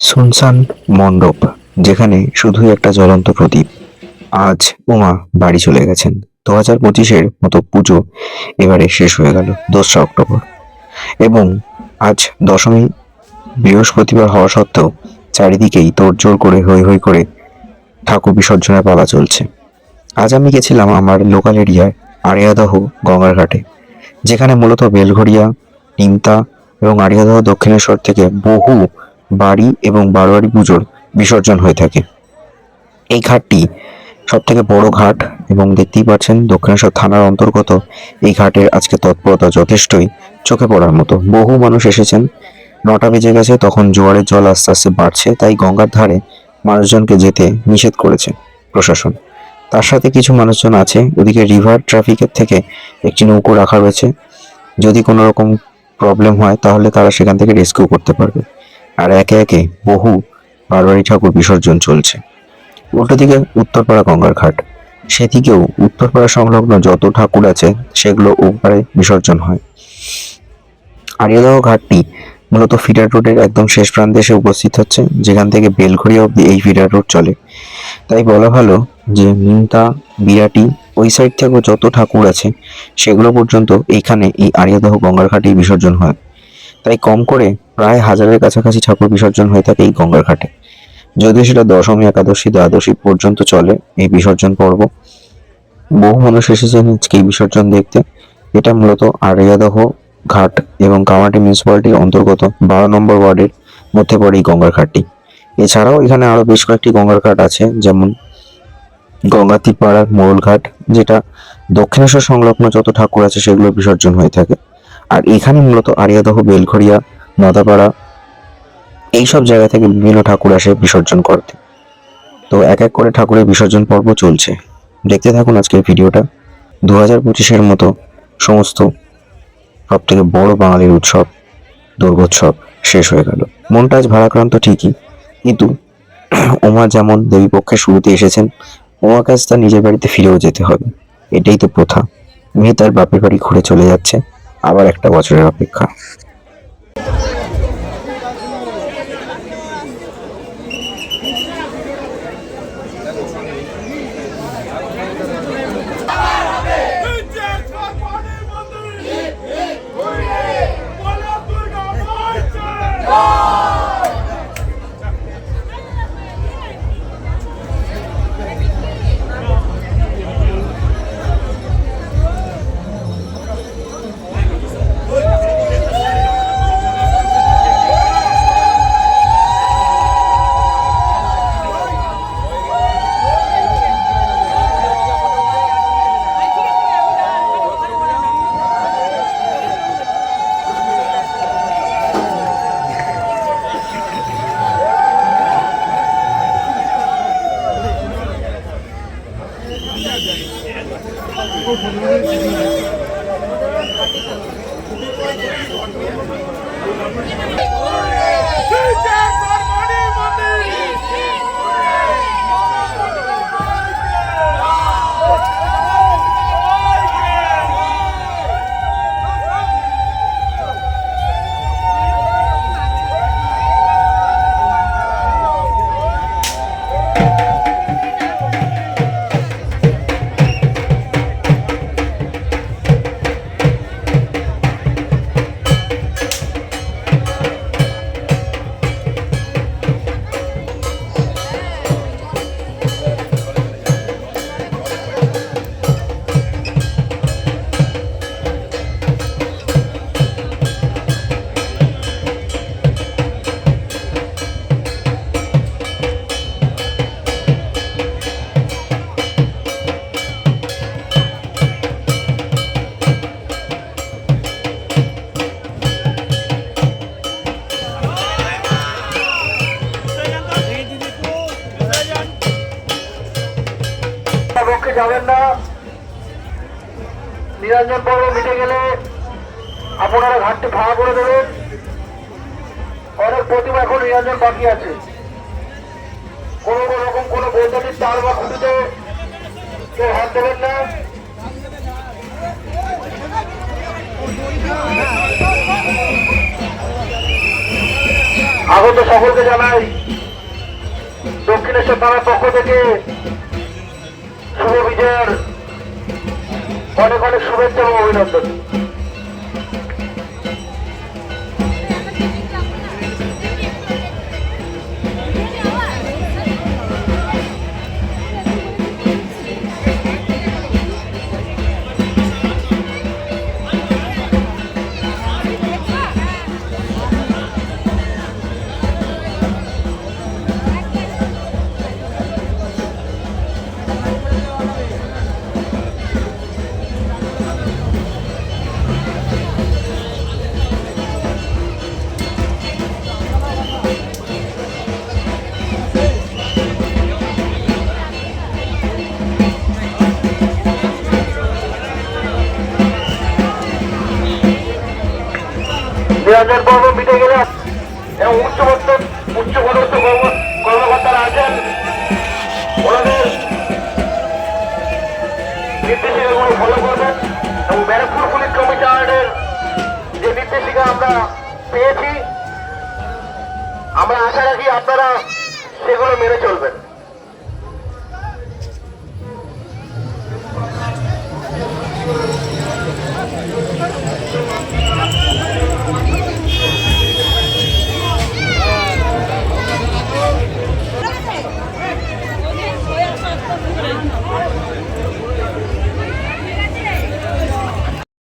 সুনসান মণ্ডপ, যেখানে শুধুই একটা জ্বলন্ত প্রদীপ। আজ উমা বাড়ি চলে গেছেন। দু হাজার পঁচিশের মতো পুজো এবারে শেষ হয়ে গেল দোসরা অক্টোবর। এবং আজ দশমী, বৃহস্পতিবার হওয়া সত্ত্বেও চারিদিকেই তোড়জোড় করে হৈ হৈ করে ঠাকুর বিসর্জনের পালা চলছে। আজ আমি গেছিলাম আমার লোকাল এরিয়ায় আরিয়াদহ গঙ্গার ঘাটে, যেখানে মূলত বেলঘড়িয়া নিমতা এবং আরিয়াদহ দক্ষিণেশ্বর থেকে বহু বাড়ি এবং বারোয়ারি পুজোর বিসর্জন হয়ে থাকে। এই ঘাটটি সব থেকে বড় ঘাট এবং দেখতেই পাচ্ছেন দক্ষিণেশ্বর থানার অন্তর্গত এই ঘাটের আজকে তৎপরতা যথেষ্টই চোখে পড়ার মতো। বহু মানুষ এসেছেন, নটা বেজে গেছে, তখন জোয়ারের জল আস্তে আস্তে বাড়ছে, তাই গঙ্গার ধারে মানুষজনকে যেতে নিষেধ করেছে প্রশাসন। তার সাথে কিছু মানুষজন আছে, ওদিকে রিভার ট্রাফিকের থেকে একটি নৌকো রাখা রয়েছে। যদি কোনো রকম প্রবলেম হয়, তাহলে তারা সেখান থেকে রেস্কিউ করতে পারবে। আর একে একে বহু বারবারি ঠাকুর বিসর্জন চলছে। উল্টো দিকে উত্তরপাড়া গঙ্গার ঘাট সেদিকেও উত্তরপাড়া সংলগ্ন যত ঠাকুর আছে, সেগুলো ওপারে বিসর্জন হয়। আরিয়াদহ ঘাটটি মূলত ফিডার রোডের একদম শেষ প্রান্তে এসে উপস্থিত হচ্ছে, যেখান থেকে বেলঘড়িয়া অব্দি এই ফিডার রোড চলে। তাই বলা ভালো যে মিন্তা, বিরাটি ওই সাইড থেকেও যত ঠাকুর আছে, সেগুলো পর্যন্ত এইখানে এই আরিয়াদহ গঙ্গার ঘাটেই বিসর্জন হয়। তাই কম করে প্রায় হাজারের কাছাকাছি ঠাকুর বিসর্জন হয়ে থাকে এই গঙ্গার ঘাটে যদিও সেটা দশমী, একাদশী, দ্বাদশী পর্যন্ত চলে এই বিসর্জন পর্ব। বহু মানুষ এসেছেন আজকে এই বিসর্জন দেখতে। এটা মূলত আরিয়াদহ ঘাট এবং কামাটি মিউনিসিপ্যালিটির অন্তর্গত বারো নম্বর ওয়ার্ডের মধ্যে পড়ে এই গঙ্গার ঘাটটি। এছাড়াও এখানে আরও বেশ কয়েকটি গঙ্গার ঘাট আছে, যেমন গঙ্গাতিপাড়ার মোড়ল ঘাট, যেটা দক্ষিণেশ্বর সংলগ্ন যত ঠাকুর আছে সেগুলো বিসর্জন হয়ে থাকে। আর এখানে মূলত আরিয়াদহ, বেলঘড়িয়া, নদাপাড়া এইসব জায়গা থেকে বিভিন্ন ঠাকুর আসে বিসর্জন করতে। তো এক এক করে ঠাকুরের বিসর্জন পর্ব চলছে। দেখতে থাকুন আজকের ভিডিওটা। দু হাজার পঁচিশের মতো সমস্ত সব থেকে বড় বাঙালির উৎসব, দুর্গোৎসব শেষ হয়ে গেল। মনটা আজ ভারাক্রান্ত ঠিকই, কিন্তু ওমা যেমন দেবী পক্ষের শুরুতে এসেছেন, ওমার কাজ তার নিজের বাড়িতে ফিরেও যেতে হবে। এটাই তো প্রথা। মেয়ে তার বাপের বাড়ি ঘুরে চলে যাচ্ছে, আবার একটা বছরের অপেক্ষা। পক্ষে যাবেন না। নিরঞ্জন পর্ব মিটে গেলে আপনারা ঘাটটি ভাড়া করে দেবেন। অনেক প্রতিমা এখন নিরঞ্জন বাকি আছে। কোনো রকম কোনো বৈদ্যুতিক তার বা খুঁটিতে কেউ হাত দেবেন না। আগত সকলকে জানাই, দক্ষিণেশ্বর থানার পক্ষ থেকে শুভ বিজয়ের অনেক অনেক শুভেচ্ছা এবং অভিনন্দন। নিরঞ্জন পর্ব মিটে গেলে এবং উচ্চপত্র উচ্চ পদস্থ কর্মকর্তারা আছেন। ওনাদের নির্দেশিকাগুলো ফলো করবেন এবং ব্যারাকপুর পুলিশ কমিশনারের যে নির্দেশিকা আমরা পেয়েছি, আমরা আশা রাখি আপনারা সেগুলো মেনে চলবেন।